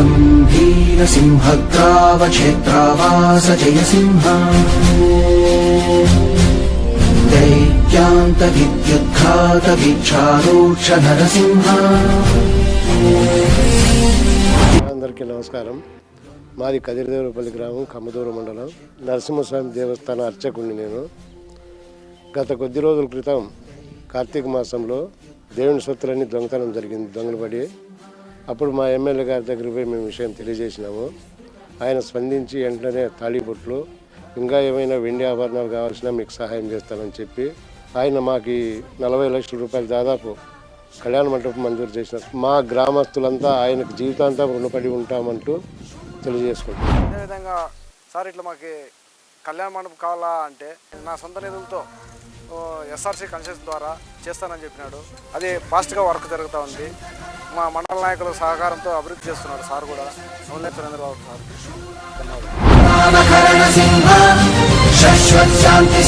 त्वम् वीरसिंहग्रावक्षेत्रावास जयसिंह दैत्यान्तविद्युद्घातवीक्षारोक्ष नरसिंह అందరికీ నమస్కారం మాది కదిరిదేవరపల్లి గ్రామం కమ్మదూరు మండలం నరసింహస్వామి దేవస్థాన అర్చకుడిని నేను గత కొద్ది రోజుల క్రితం కార్తీక మాసంలో దేవుని సొత్తులన్నీ దొంగతనం జరిగింది దొంగలు పడి అప్పుడు మా ఎమ్మెల్యే గారి దగ్గరికి పోయి మేము విషయం తెలియజేసినాము. ఆయన స్పందించి వెంటనే తాళిబొట్లు ఇంకా ఏమైనా వెండి ఆభరణాలు కావాల్సినా మీకు సహాయం చేస్తానని చెప్పి ఆయన మాకు నలభై లక్షల రూపాయలు దాదాపు కళ్యాణ మండపం మంజూరు చేసిన మా గ్రామస్తులంతా ఆయనకు జీవితాంతా రుణపడి ఉంటామంటూ తెలియజేసుకుంటాం అదేవిధంగా సార్ ఇట్లా మాకు కళ్యాణ మండపం కావాలా అంటే నా సొంత నిధులతో ఎస్ఆర్సీ కన్సెషన్ ద్వారా చేస్తానని చెప్పినాడు. అది ఫాస్ట్గా వర్క్ జరుగుతూ ఉంది. మా మండల నాయకుల సహకారంతో అభివృద్ధి చేస్తున్నాడు సార్ కూడా. నవనీత చంద్రబాబు సార్. ధన్యవాదాలు. శాంతి శాశ్వత్ శాంతి